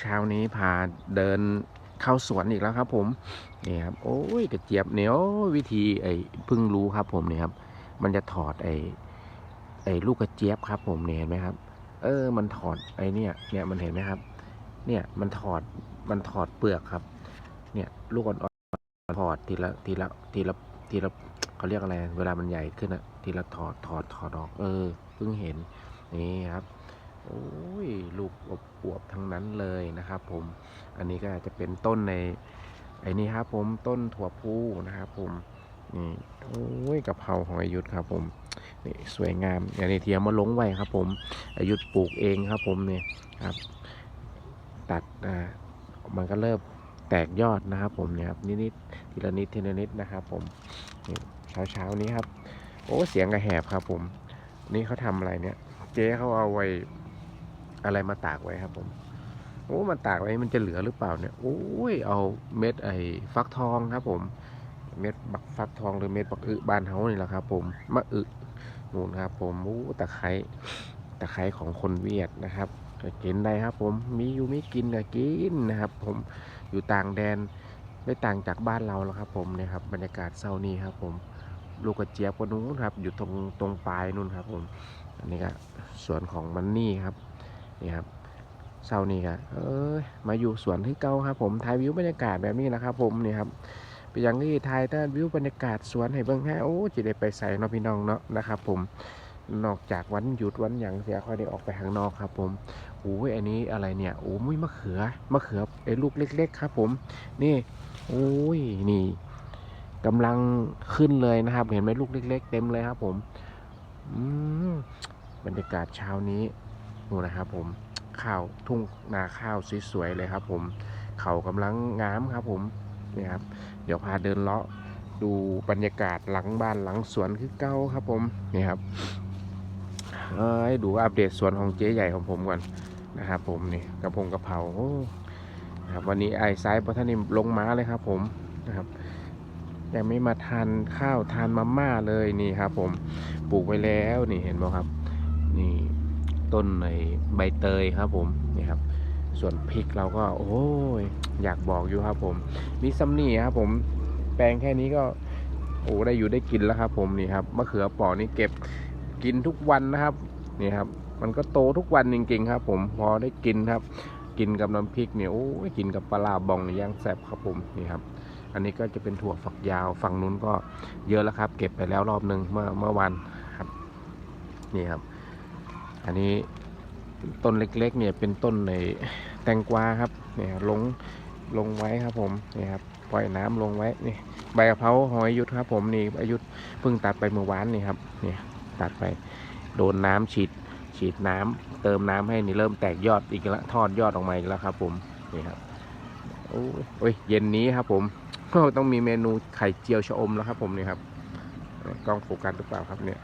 เช้านี้พาเดินเข้าสวนอีกแล้วครับ ผมนี่ครับโอ้ยกระเจี๊ยบเนียววิธีไอ้เพิ่งรู้ครับ ผมนี่ครับ มันจะถอดไอ้ไอ้ลูกกระเจี๊ยบครับ ผมเนี่ยเห็นไหมครับ เออ มันถอดไอ้เนี่ย เนี่ยมันเห็นไหมครับ เนี่ยมันถอดมันถอดเปลือกครับ เนี่ย ลูกอ่อนๆถอดทีละทีละทีละทีละเขาเรียกอะไร เวลามันใหญ่ขึ้นอะทีละถอดถอดถอดออก เออเพิ่งเห็นนี่ครับ โอ้ยลูกอวบทั้งนั้นเลยนะครับ ผมอันนี้ก็อาจจะเป็นต้นในไอ้นี่ครับ ผมต้นถั่วพูนะครับ ผมนี่โอ้ยกะเพราของอายุธครับ ผมนี่สวยงามอย่างนี้เทียมมาลงไว้ครับ ผมอายุธปลูกเองครับ ผมเนี่ยครับ ตัดอ่ามันก็เริ่มแตกยอดนะครับ ผมเนี่ยครับนิดๆทีละนิดทีละนิดนะครับ ผมนี่เช้าเช้านี้ครับ โอ้เสียงกระแหบครับ ผม นี่เขาทำอะไรเนี่ย เจ๊เขาเอาไว้ อะไรมาตากไว้ครับผมโอ้มันตากไว้มันจะเหลือหรือเปล่าเนี่ยโอ้ยเอาเม็ดไอ้ฟักทองครับ ผม เม็ดบักฟักทองหรือเม็ดบักอึบานเฮานี่แหละครับ ผมมะอึนู่นครับ ผมโอ้ตะไคร้ตะไคร้ของคนเวียดนะครับกินได้ครับ ผมมีอยู่มีกินก็กินนะครับ ผมอยู่ต่างแดนไม่ต่างจากบ้านเราแล้วครับ ผมนี่ยครับ บรรยากาศเศร้านี้ครับ ผมลูกกระเจี๊ยบก็นู้นครับ อยู่ตรงตรงปลายนู่นครับ ผม อันนี้ก็สวนของมันนี่ครับ นี่ครับเช้านี้ก็เอ้ยมาอยู่สวนที่เก่าครับ ผมถ่ายวิวบรรยากาศแบบนี้นะครับ ผมนี่ครับไปยังที่ถ่ายแต่วิวบรรยากาศสวนให้เบิ่งแฮ่โอ้จะได้ไปใส่นาะพี่น้องเนาะนะครับ ผมนอกจากวันหยุดวันหยังเสียค่อยได้ออกไปข้างนอกครับ ผมโอ้ยอันนี้อะไรเนี่ยโอ้ยมะเขือมะเขือไอ้ลูกเล็ก ๆ ครับ ผม นี่โอ้ยนี่กำลังขึ้นเลยนะครับ เห็นไหมลูกเล็ก ๆ เต็มเลยครับ ผม อืมบรรยากาศเช้านีู้นะครับ ผมข้าวทุ่งนาข้าวสวยๆเลยครับ ผมเขากำลังงามครับ ผมนี่ครับ เดี๋ยวพาเดินเลาะดูบรรยากาศหลังบ้านหลังสวนคือเก้าครับ ผมนี่ครับเอ้ยดูอัปเดตสวนของเจ๊ใหญ่ของผมก่อนนะครับ ผมนี่กระพงกระเพราครับวันนี้ไอ้ไซส์พระท่านิมลงม้าเลยครับ ผมนะครับยังไม่มาทานข้าวทานมาม่าเลยนี่ครับ ผมปลูกไว้แล้วนี่เห็นไหมครับ นี่ ต้นในใบเตยครับผมนี่ครับ ส่วนพริกเราก็โอ้ยอยากบอกอยู่ครับผมมีซัมนี่ครับผมแปลงแค่นี้ก็โอ้ได้อยู่ได้กินแล้วครับ ผมนี่ครับมะเขือปอนี่เก็บกินทุกวันนะครับนี่ครับ มันก็โตทุกวันจริงๆครับ ผมพอได้กินครับ กินกับน้ำพริกเนี่ยโอ้ยกินกับปลาร้าบองย่างแซ่บครับผมนี่ครับ อันนี้ก็จะเป็นถั่วฝักยาวฝั่งนู้นก็เยอะแล้วครับ เก็บไปแล้วรอบหนึ่งเมื่อเมื่อวันครับ นี่ครับ อันนี้ต้นเล็กๆเนี่ยเป็นต้นในแตงกวาครับเนี่ยลงลงไว้ครับผมนี่ครับปล่อยน้ำลงไว้นี่ใบกะเพราหอยยุทธครับ ผมนี่อายุทธเพิ่งตัดไปเมื่อวานนี่ครับนี่ตัดไปโดนน้ำฉีดฉีดน้ำเติมน้ำให้นี่เริ่มแตกยอดอีกแล้วทอดยอดออกมาอีกแล้วครับ ผมนี่ครับโอ้ยโอยเย็นนี้ครับ ผมต้องมีเมนูไข่เจียวชะอมแล้วครับ ผมนี่ครับกล้องโฟกัสหรือเปล่าครับเนี่ย